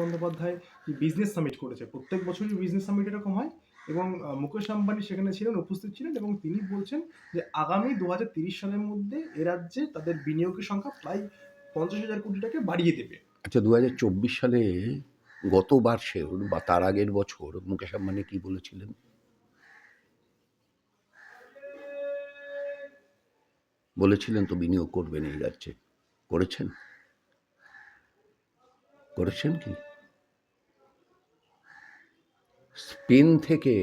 Bandyopadhyay business summit করেছে। প্রত্যেক বছরই বিজনেস সামিট এরকম হয় এবং মুকেশ আম্বানি সেখানে ছিলেন, উপস্থিত ছিলেন এবং তিনি বলছেন যে আগামী দু সালের মধ্যে এ রাজ্যে তাদের বিনিয়োগের সংখ্যা প্রায় পঞ্চাশ হাজার কোটি টাকা বাড়িয়ে দেবে। আচ্ছা দু হাজার চব্বিশ সালে গতবার সে বা তার আগের বছর মুকেশ আম্বানি কি বলেছিলেন? বলেছিলেন তো বিনিয়োগ করবেন এই রাজ্যে। করেছেন? করেছেন কি? স্পেন থেকে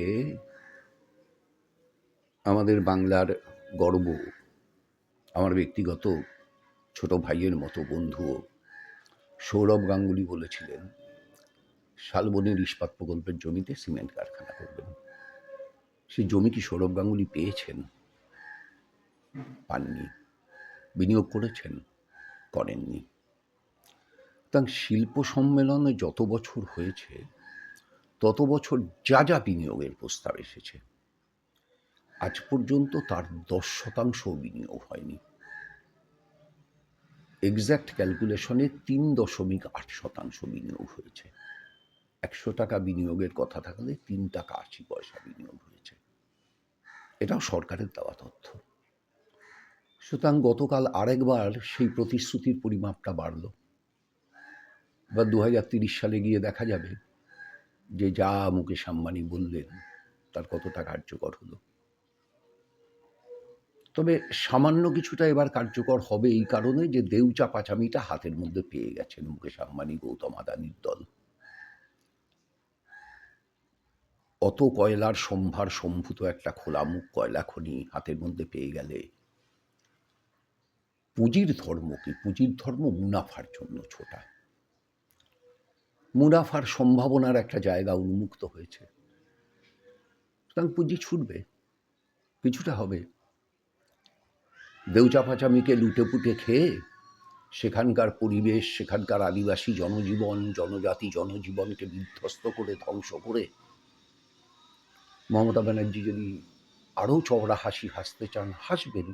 আমাদের বাংলার গর্ব, আমার ব্যক্তিগত ছোট ভাইয়ের মতো বন্ধুও সৌরভ গাঙ্গুলি বলেছিলেন, শালবনের ইস্পাত প্রকল্পের জমিতে সিমেন্ট কারখানা করবেন। সেই জমি কি সৌরভ গাঙ্গুলি পেয়েছেন? পাননি, বিনিয়োগ করেছেন, করেননি। সুতরাং শিল্প সম্মেলনে যত বছর হয়েছে তত বছর যা যা বিনিয়োগের প্রস্তাব এসেছে, আজ পর্যন্ত তার দশ শতাংশ বিনিয়োগ হয়নি। এক্স্যাক্ট ক্যালকুলেশনে তিন দশমিক আট শতাংশ বিনিয়োগ হয়েছে। একশো টাকা বিনিয়োগের কথা থাকলে তিন টাকা আশি পয়সা বিনিয়োগ হয়েছে। এটাও সরকারের দেওয়া তথ্য। সুতরাং গতকাল আরেকবার সেই প্রতিশ্রুতির পরিমাপটা বাড়ল। বা দু সালে গিয়ে দেখা যাবে যে যা মুকেশ আম্বানি বললেন, তার কতটা কার্যকর হলো। তবে সামান্য কিছুটা এবার কার্যকর হবে এই কারণে যে দেউচা পাচামিটা হাতের মধ্যে পেয়ে গেছেন মুকেশ আম্বানি, গৌতম আদানির দল। অত কয়লার সম্ভার সম্ভূত একটা খোলামুখ কয়লা খনি হাতের মধ্যে পেয়ে গেলে পুঁজির ধর্ম কি? পুঁজির ধর্ম মুনাফার জন্য ছোটা। মুনাফার সম্ভাবনার একটা জায়গা উন্মুক্ত হয়েছে। সুতরাং পুঁজি ছুটবে, কিছুটা হবে। দেউচাপাচামিকে লুটে পুটে খেয়ে সেখানকার পরিবেশ, সেখানকার আদিবাসী জনজীবন, জনজাতি জনজীবনকে বিধ্বস্ত করে, ধ্বংস করে মমতা ব্যানার্জি যদি আরও চওড়া হাসি হাসতে চান, হাসবেন।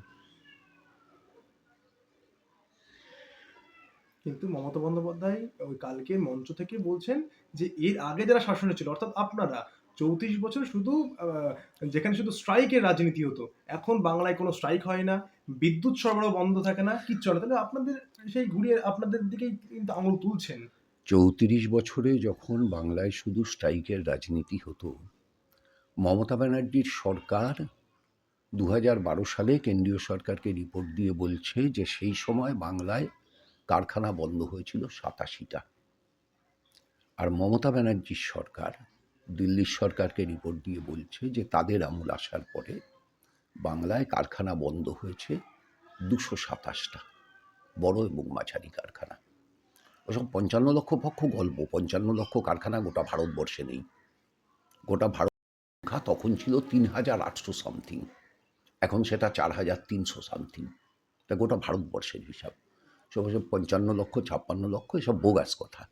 কিন্তু মমতা বন্দ্যোপাধ্যায় ওই কালকে মঞ্চ থেকে বলছেন যে এর আগে যারা শাসনে ছিল অর্থাৎ আপনারা, চৌত্রিশ বছর শুধু যেখানে শুধু স্ট্রাইকের রাজনীতি হতো, এখন বাংলায় কোনো স্ট্রাইক হয় না, বিদ্যুৎ সরবরাহ বন্ধ থাকে না, কিচ্ছু না। তাহলে আপনাদের সেই ঘুরিয়ে, আপনাদের দিকেই কিন্তু আঙুল তুলছেন। চৌত্রিশ বছরে যখন বাংলায় শুধু স্ট্রাইকের রাজনীতি হতো, মমতা ব্যানার্জির সরকার দু সালে কেন্দ্রীয় সরকারকে রিপোর্ট দিয়ে বলছে যে সেই সময় বাংলায় কারখানা বন্ধ হয়েছিল সাতাশিটা। আর মমতা ব্যানার্জির সরকার দিল্লির সরকারকে রিপোর্ট দিয়ে বলছে যে তাদের আমল আসার পরে বাংলায় কারখানা বন্ধ হয়েছে দুশো সাতাশটা, বড় এবং মাঝারি কারখানা। ওসব পঞ্চান্ন লক্ষ পক্ষ গল্প, পঞ্চান্ন লক্ষ কারখানা গোটা ভারতবর্ষে নেই। গোটা ভারত সংখ্যা তখন ছিল তিন হাজার আটশো সামথিং এখন সেটা চার হাজার তিনশো সামথিং তা গোটা ভারতবর্ষের হিসাব। সব পঞ্চান্ন লক্ষ, ছাপ্পান্ন লক্ষ এসব বোগাস কথা,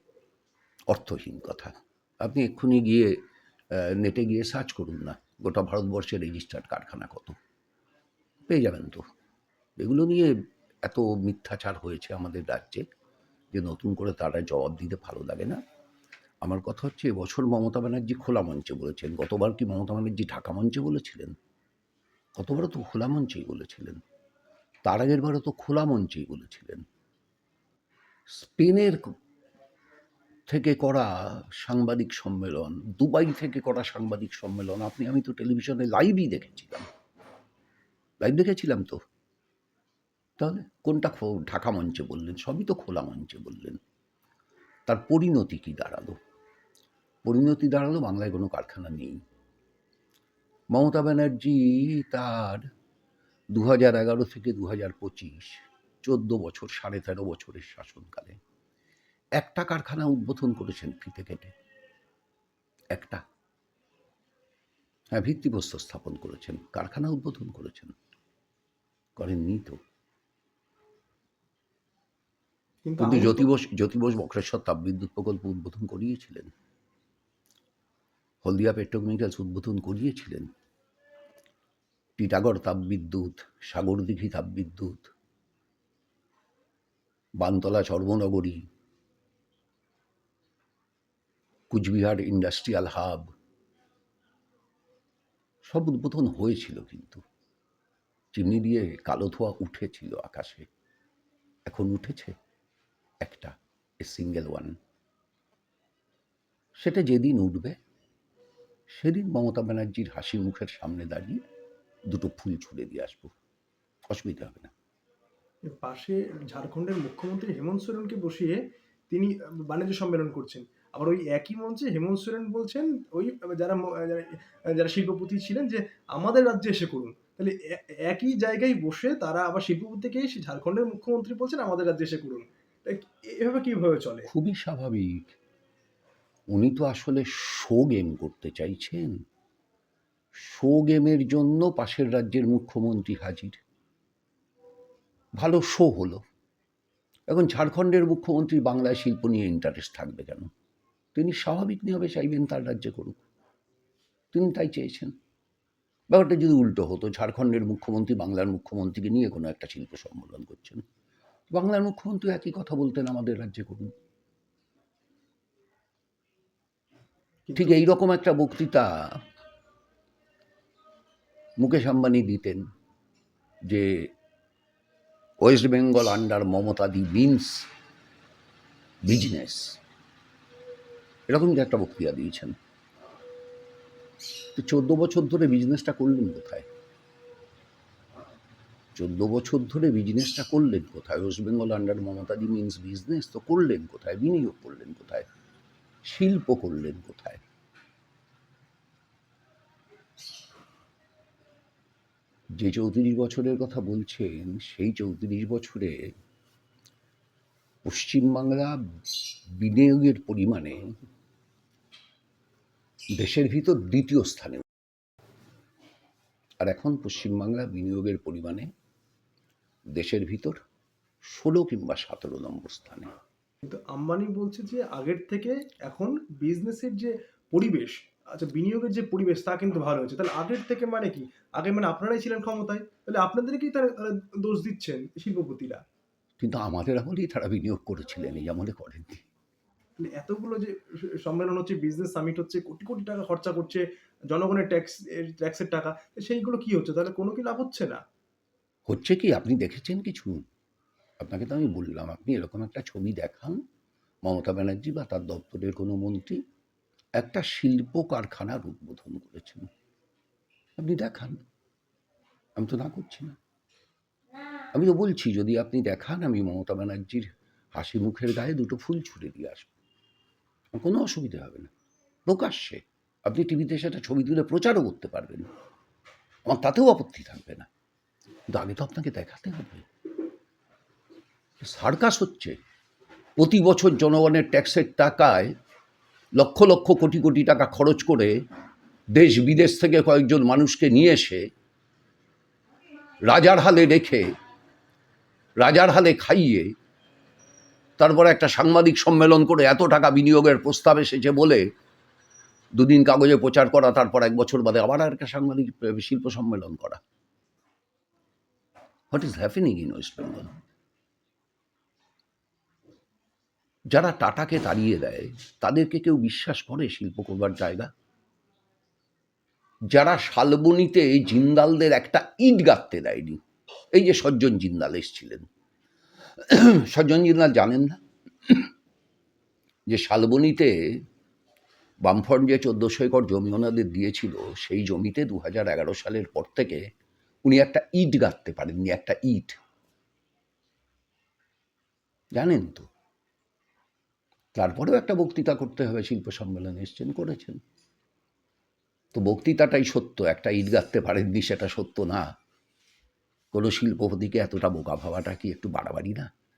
অর্থহীন কথা। আপনি এক্ষুনি গিয়ে নেটে গিয়ে সার্চ করুন না, গোটা ভারতবর্ষের রেজিস্টার্ড কারখানা কত। পেয়ে যাবেন তো। এগুলো নিয়ে এত মিথ্যাচার হয়েছে আমাদের রাজ্যে যে নতুন করে তারা জবাব দিতে ভালো লাগে না। আমার কথা হচ্ছে, এবছর মমতা ব্যানার্জি খোলা মঞ্চে বলেছেন, গতবার কি মমতা ব্যানার্জি ঢাকা মঞ্চে বলেছিলেন? গতবারও তো খোলা মঞ্চেই বলেছিলেন। তার আগের বারও তো খোলা মঞ্চেই বলেছিলেন। স্পেনের থেকে করা সাংবাদিক সম্মেলন, দুবাই থেকে করা সাংবাদিক সম্মেলন, আপনি, আমি তো টেলিভিশনে লাইভই দেখেছিলাম। লাইভ দেখেছিলাম তো। তাহলে কোনটা ঢাকা মঞ্চে বললেন? সবই তো খোলা মঞ্চে বললেন। তার পরিণতি কি দাঁড়াল? পরিণতি দাঁড়াল, বাংলায় কোনো কারখানা নেই। মমতা ব্যানার্জি তার দু হাজার এগারো থেকে দু হাজার পঁচিশ চোদ্দ বছর সাড়ে তেরো বছরের শাসনকালে একটা কারখানা উদ্বোধন করেছেন ফিতে কেটে। একটা। হ্যাঁ ভিত্তিপ্রস্তর স্থাপন করেছেন কারখানা উদ্বোধন করেছেন। করেননি তো। কিন্তু কিন্তু আঙুল তো- জ্যোতি বোস জ্যোতি বোস বক্রেশ্বর তাপবিদ্যুৎ প্রকল্প উদ্বোধন করিয়েছিলেন। হলদিয়া পেট্রোকেমিক্যালস উদ্বোধন করিয়েছিলেন। টিটাগড় তাপবিদ্যুৎ সাগরদিঘি তাপবিদ্যুৎ বানতলা চর্মনগরী কুচবিহার ইন্ডাস্ট্রিয়াল হাব, সব উদ্বোধন হয়েছিল কিন্তু। চিমনি দিয়ে কালো ধোয়া উঠেছিল আকাশে। এখন উঠেছে একটা, এ সিঙ্গেল ওয়ান। সেটা যেদিন উঠবে, সেদিন মমতা ব্যানার্জির হাসি মুখের সামনে দাঁড়িয়ে দুটো ফুল ছুড়ে দিয়ে আসব। অসুবিধা হবে না। পাশে ঝাড়খণ্ডের মুখ্যমন্ত্রী হেমন্ত সোরেনকে বসিয়ে তিনি বাণিজ্য সম্মেলন করছেন। আবার ওই একই মঞ্চে হেমন্ত সোরেন বলছেন, ওই, যারা যারা- শিল্পপতি ছিলেন যে, আমাদের রাজ্যে এসে করুন। তাহলে একই জায়গায় বসে তারা আবার শিল্পপতি থেকেই সে ঝাড়খণ্ডের মুখ্যমন্ত্রী বলছেন, আমাদের রাজ্যে এসে করুন। এভাবে কীভাবে চলে? খুবই স্বাভাবিক। উনি তো আসলে শো গেম করতে চাইছেন। শো গেমের জন্য পাশের রাজ্যের মুখ্যমন্ত্রী হাজির। ভালো শো হলো। এখন ঝাড়খণ্ডের মুখ্যমন্ত্রী বাংলায় শিল্প নিয়ে ইন্টারেস্ট থাকবে কেন? তিনি স্বাভাবিক নিয়মে চাইবেন তার রাজ্যে করুক। তিনি তাই চেয়েছেন। ব্যাপারটা যদি উল্টো হতো ঝাড়খণ্ডের মুখ্যমন্ত্রী বাংলার মুখ্যমন্ত্রীকে নিয়ে কোনো একটা শিল্প সম্মেলন করছেন। বাংলার মুখ্যমন্ত্রী একই কথা বলতেন আমাদের রাজ্যে করুন। ঠিক এইরকম একটা বক্তৃতা মুকেশ আম্বানি দিতেন যে West Bengal under Mamata di means business এরকম একটা বক্তৃতা দিয়েছেন। তো চোদ্দ বছর ধরে বিজনেসটা করলেন কোথায়? চোদ্দ বছর ধরে বিজনেসটা করলেন কোথায়? West Bengal under Mamata di means business তো করলেন কোথায়? বিনিয়োগ করলেন কোথায়? শিল্প করলেন কোথায়? যে চৌত্রিশ বছরের কথা বলছেন, সেই চৌত্রিশ বছরে পশ্চিমবাংলা বিনিয়োগের পরিমাণে দেশের ভিতর দ্বিতীয় স্থানে। আর এখন পশ্চিমবাংলা বিনিয়োগের পরিমাণে দেশের ভিতর ষোলো কিংবা সতেরো নম্বর স্থানে। কিন্তু আম্বানি বলছে যে আগের থেকে এখন বিজনেসের যে পরিবেশ আচ্ছা বিনিয়োগের যে পরিবেশ তা কিন্তু ভালো হয়েছে। তাহলে আগের থেকে মানে কি? আগে মানে আপনারাই ছিলেন ক্ষমতায় তাহলে আপনাদেরকেই তারা দোষ দিচ্ছেন শিল্পপতিরা? কিন্তু আমাদের আমলেই তারা বিনিয়োগ করেছিলেন এই আমলে করেননি। তাহলে এতগুলো যে সম্মেলন হচ্ছে বিজনেস সামিট হচ্ছে কোটি কোটি টাকা খরচা করছে জনগণের ট্যাক্স ট্যাক্সের টাকা সেইগুলো কি হচ্ছে? তাহলে কোনো কি লাভ হচ্ছে না? হচ্ছে কি? আপনি দেখেছেন কিছু? আপনাকে তো আমি বললাম আপনি এরকম একটা ছবি দেখান মমতা ব্যানার্জি বা তার দপ্তরের কোনো মন্ত্রী একটা শিল্প কারখানার উদ্বোধন করেছেন। আপনি দেখান। আমি তো না করছি না। আমি তো বলছি, যদি আপনি দেখান, আমি মমতা ব্যানার্জির হাসি মুখের গায়ে দুটো ফুল ছুড়ে দিয়ে আসব। কোনো অসুবিধা হবে না। প্রকাশ্যে। আপনি টিভিতে সেটা ছবি তুলে প্রচারও করতে পারবেন। আমার তাতেও আপত্তি থাকবে না। কিন্তু আগে তো আপনাকে দেখাতে হবে। সার্কাস হচ্ছে। প্রতি বছর জনগণের ট্যাক্সের টাকায় লক্ষ লক্ষ কোটি কোটি টাকা খরচ করে দেশ বিদেশ থেকে কয়েকজন মানুষকে নিয়ে এসে রাজার হালে রেখে, রাজার হালে খাইয়ে, তারপরে একটা সাংবাদিক সম্মেলন করে এত টাকা বিনিয়োগের প্রস্তাব এসেছে বলে দুদিন কাগজে প্রচার করা, তারপর এক বছর বাদে আবার আর একটা সাংবাদিক শিল্প সম্মেলন করা। What is happening in West Bengal যারা টাটাকে তাড়িয়ে দেয়, তাদেরকে কেউ বিশ্বাস করে শিল্প করবার জায়গা? যারা শালবনিতে জিন্দালদের একটা ইট গাঁথতে দেয়নি? এই যে সজ্জন জিন্দাল এসছিলেন। সজ্জন জিন্দাল জানেন না? যে শালবনিতে বামফ্রন্ট যে চোদ্দোশো একর জমি ওনাদের দিয়েছিল, সেই জমিতে দু এগারো সালের পর থেকে উনি একটা ইট গাঁথতে পারেননি, একটা ইট। জানেন তো? তারপরেও একটা বক্তৃতা করতে হবে, শিল্প সম্মেলনে এসছেন, করেছেন। তো বক্তৃতাটাই সত্য, একটা ইট গাঁথতে পারেননি সেটা সত্য না। কোনো শিল্পপতিকে এতটা বোকা ভাবাটা কি একটু বাড়াবাড়ি না?